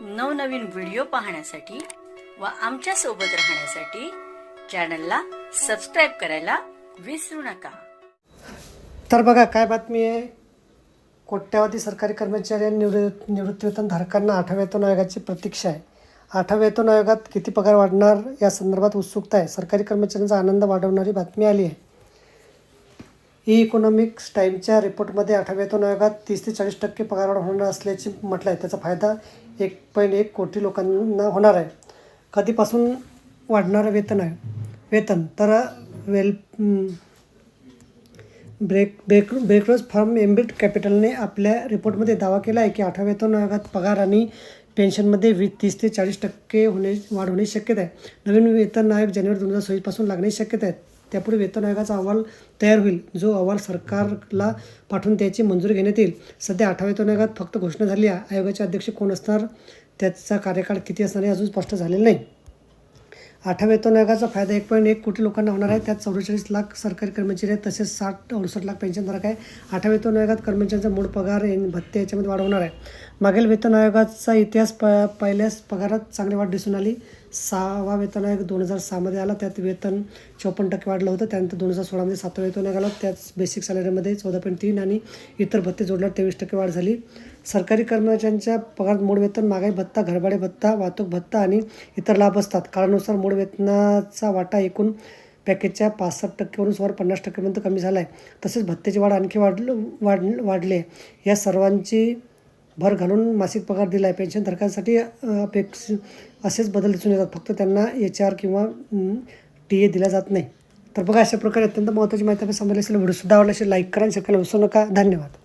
नवनवीन व्हिडिओ पाहण्यासाठी व आमच्यासोबत राहण्यासाठी चॅनलला सबस्क्राईब करायला विसरू नका. तर बघा काय बातमी आहे? कोट्यावधी सरकारी कर्मचारी आणि निवृत्त निवृत्तीवेतन धारकांना आठव्या वेतन आयोगाची प्रतीक्षा आहे. आठव्या वेतन आयोगात किती पगार वाढणार या संदर्भात उत्सुकता आहे. सरकारी कर्मचाऱ्यांचा आनंद वाढवणारी बातमी आली आहे. ई इकॉनॉमिक्स टाईमच्या रिपोर्टमध्ये आठव्या वेतन आयोगात तीस ते चाळीस टक्के पगार वाढ होणार असल्याचे म्हटलं आहे त्याचा फायदा एक पॉईंट एक कोटी लोकांना होणार आहे. कधीपासून वाढणारं वेतन आहे? वेतन तर वेल ब्रेक ब्रेक ब्रेकरोज फर्म एम्बिट कॅपिटलने आपल्या रिपोर्टमध्ये दावा केला आहे की आठव्या वेतन आयोगात पगार आणि पेन्शनमध्ये वीस तीस ते चाळीस टक्के होणे वाढ होण्याची शक्यता आहे. नवीन वेतन आयोग जानेवारी दोन हजार सव्वीसपासून लागण्याची शक्यता आहे. त्यापुढे वेतन आयोगाचा अहवाल तयार होईल. जो अहवाल सरकारला पाठवून त्याची मंजुरी घेण्यात येईल. सध्या आठव्या वेतन आयोगात फक्त घोषणा झाली. आहे आयोगाचे अध्यक्ष कोण असणार? त्याचा कार्यकाळ किती असणार? हे अजून स्पष्ट झालेलं नाही. आठव्या वेतन आयोगाचा फायदा एक पॉईंट एक कोटी लोकांना होणार आहे. त्यात चौवेचाळीस लाख सरकारी कर्मचारी आहेत. तसेच साठ अडुसष्ट लाख पेन्शनधारक आहे. आठव्या वेतन आयोगात कर्मचाऱ्यांचा मूळ पगार भत्ते याच्यामध्ये वाढ होणार आहे. मागील वेतन आयोगाचा इतिहास प पहिल्याच पगारात चांगली वाढ दिसून आली. सहावा वेतन आयोग दोन हजार सहामध्ये आला. त्यात वेतन चौपन्न टक्के वाढलं होतं. त्यानंतर दोन हजार सोळामध्ये सातवा वेतन आयोग आला. त्यात बेसिक सॅलरीमध्ये चौदा पॉईंट तीन आणि इतर भत्ते जोडल्यावर तेवीस टक्के वाढ झाली. सरकारी कर्मचाऱ्यांच्या पगारात मूळ वेतन महागाई भत्ता घरभाडे भत्ता वाहतूक भत्ता आणि इतर लाभ असतात. काळानुसार मूळ वेतनाचा वाटा एकूण पॅकेजच्या पासष्ट टक्केवरून सुमारे पन्नास टक्केपर्यंत कमी झाला आहे तसेच भत्त्याची वाढ आणखी वाढ वाढ वाढली आहे. या सर्वांची भर घालून मासिक पगार दिला आहे पेन्शनधारकांसाठी अपेक्ष असेच बदल दिसून येतात. फक्त त्यांना एच आर किंवा टी ए दिला जात नाही. तर बघा अशा प्रकारे अत्यंत महत्त्वाची माहिती आपण समजली असेल. व्हिडिओसुद्धा आवडला असेल लाईक करा आणि शेअर विसरू नका. धन्यवाद.